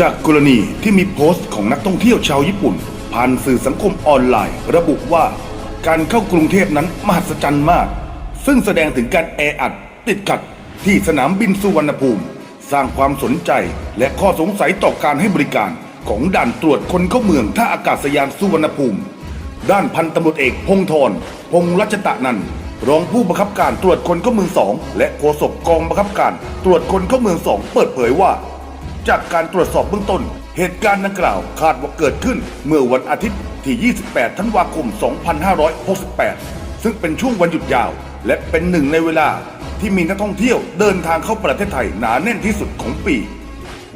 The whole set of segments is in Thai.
จากกรณีที่มีโพสต์ของนักท่องเที่ยวชาวญี่ปุ่น ผ่านสื่อสังคมออนไลน์ ระบุว่า การเข้ากรุงเทพนั้นมหัศจรรย์มาก ซึ่งแสดงถึงการแออัด ติดขัดที่สนามบินสุวรรณภูมิ สร้างความสนใจและข้อสงสัยต่อการให้บริการของด่านตรวจคนเข้าเมืองท่าอากาศยานสุวรรณภูมิ ด้านพันตำรวจเอกพงธรพงรัชตะนันรองผู้บังคับการตรวจคนเข้าเมืองสองและโฆษกกองบังคับการตรวจคนเข้าเมืองสองเปิดเผยว่า จากการตรวจสอบเบื้องต้น เหตุการณ์ดังกล่าวคาดว่าเกิดขึ้นเมื่อวันอาทิตย์ที่ 28 ธันวาคม 2568 ซึ่งเป็นช่วงวันหยุดยาว และเป็นหนึ่งในเวลาที่มีนักท่องเที่ยวเดินทางเข้าประเทศไทยหนาแน่นที่สุดของปี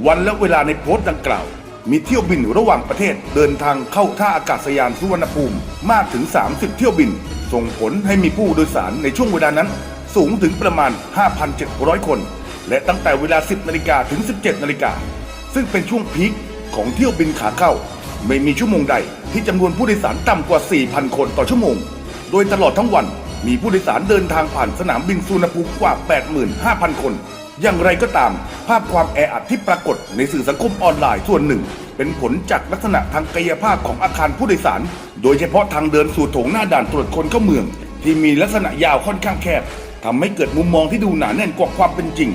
วันและเวลาในโพสต์ดังกล่าว มีเที่ยวบินระหว่างประเทศเดินทางเข้าท่าอากาศยานสุวรรณภูมิมากถึง 30 เที่ยวบิน ส่งผลให้มีผู้โดยสารในช่วงเวลานั้น สูงถึงประมาณ 5,700 คน และตั้งแต่เวลา 10นาฬิกาถึง 17นาฬิกาซึ่งเป็นช่วงพีคของเที่ยวบินขาเข้า ไม่มีชั่วโมงใดที่จำนวนผู้โดยสารต่ำกว่า 4,000 คนต่อชั่วโมง โดยตลอดทั้งวันมีผู้โดยสารเดินทางผ่านสนามบินสุวรรณภูมิกว่า 85,000 คน อย่างไรก็ตาม ภาพความแออัดที่ปรากฏในสื่อสังคมออนไลน์ส่วนหนึ่ง เป็นผลจากลักษณะทางกายภาพของอาคารผู้โดยสาร โดยเฉพาะทางเดินสู่โถงหน้าด่านตรวจคนเข้าเมือง ที่มีลักษณะยาวค่อนข้างแคบทำให้เกิดมุมมองที่ดูหนาแน่นกว่าความเป็นจริง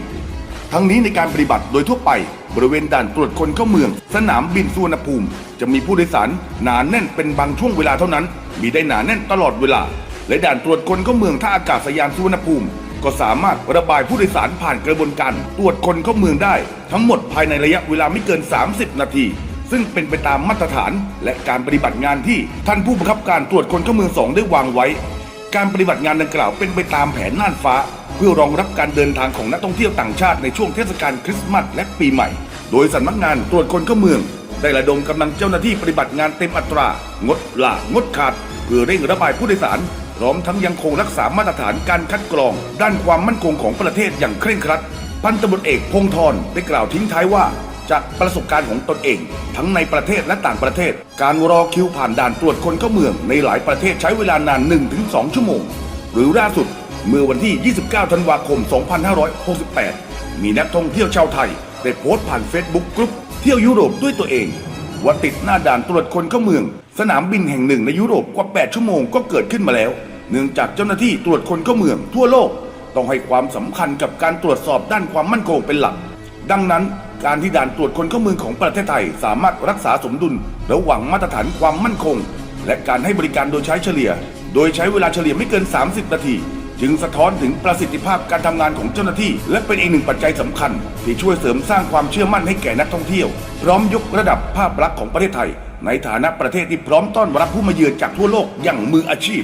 ทั้งนี้ในการปฏิบัติโดยทั่วไป บริเวณด่านตรวจคนเข้าเมือง สนามบินสุวรรณภูมิ จะมีผู้โดยสารหนาแน่นเป็นบางช่วงเวลาเท่านั้น มีได้หนาแน่นตลอดเวลา และด่านตรวจคนเข้าเมืองท่าอากาศยานสุวรรณภูมิ ก็สามารถระบายผู้โดยสารผ่านกระบวนการตรวจคนเข้าเมืองได้ ทั้งหมดภายในระยะเวลาไม่เกิน 30 นาที ซึ่งเป็นไปตามมาตรฐาน และการปฏิบัติงานที่ท่านผู้บังคับการตรวจคนเข้าเมืองสองได้วางไว้ การปฏิบัติงานดังกล่าวเป็นไปตามแผนน่านฟ้า พื่อรองรับการเดินทางของนักท่องเที่ยวต่างชาติในช่วงเทศกาลคริสต์มาสและปีใหม่ โดยสำนักงานตรวจคนเข้าเมือง ได้ระดมกำลังเจ้าหน้าที่ปฏิบัติงานเต็มอัตรา งดลางดขาด เพื่อเร่งระบายผู้โดยสาร พร้อมทั้งยังคงรักษามาตรฐานการคัดกรอง ด้านความมั่นคงของประเทศอย่างเคร่งครัด พันตำรวจเอกพงธรได้กล่าวทิ้งท้ายว่าจากประสบการณ์ของตนเอง ทั้งในประเทศและต่างประเทศ การรอคิวผ่านด่านตรวจคนเข้าเมืองในหลายประเทศใช้เวลานาน 1-2 ชั่วโมง หรือล่าสุด เมื่อวันที่ 29 ธันวาคม 2568 มีนักท่องเที่ยวชาวไทย ได้โพสต์ผ่านเฟซบุ๊กกรุ๊ปเที่ยวยุโรปด้วยตัวเอง ว่าติดหน้าด่านตรวจคนเข้าเมือง สนามบินแห่งหนึ่งในยุโรปกว่า 8 ชั่วโมงก็เกิดขึ้นมาแล้ว เนื่องจากเจ้าหน้าที่ตรวจคนเข้าเมืองทั่วโลก ต้องให้ความสำคัญกับการตรวจสอบด้านความมั่นคงเป็นหลัก ดังนั้นการที่ด่านตรวจคนเข้าเมืองของประเทศไทย สามารถรักษาสมดุลระหว่างมาตรฐานความมั่นคง และการให้บริการโดยใช้เฉลี่ย โดยใช้เวลาเฉลี่ยไม่เกิน 30 นาที จึงสะท้อนถึงประสิทธิภาพการทำงานของเจ้าหน้าที่ และเป็นอีกหนึ่งปัจจัยสำคัญ ที่ช่วยเสริมสร้างความเชื่อมั่นให้แก่นักท่องเที่ยว พร้อมยกระดับภาพลักษณ์ของประเทศไทย ในฐานะประเทศที่พร้อมต้อนรับผู้มาเยือนจากทั่วโลกอย่างมืออาชีพ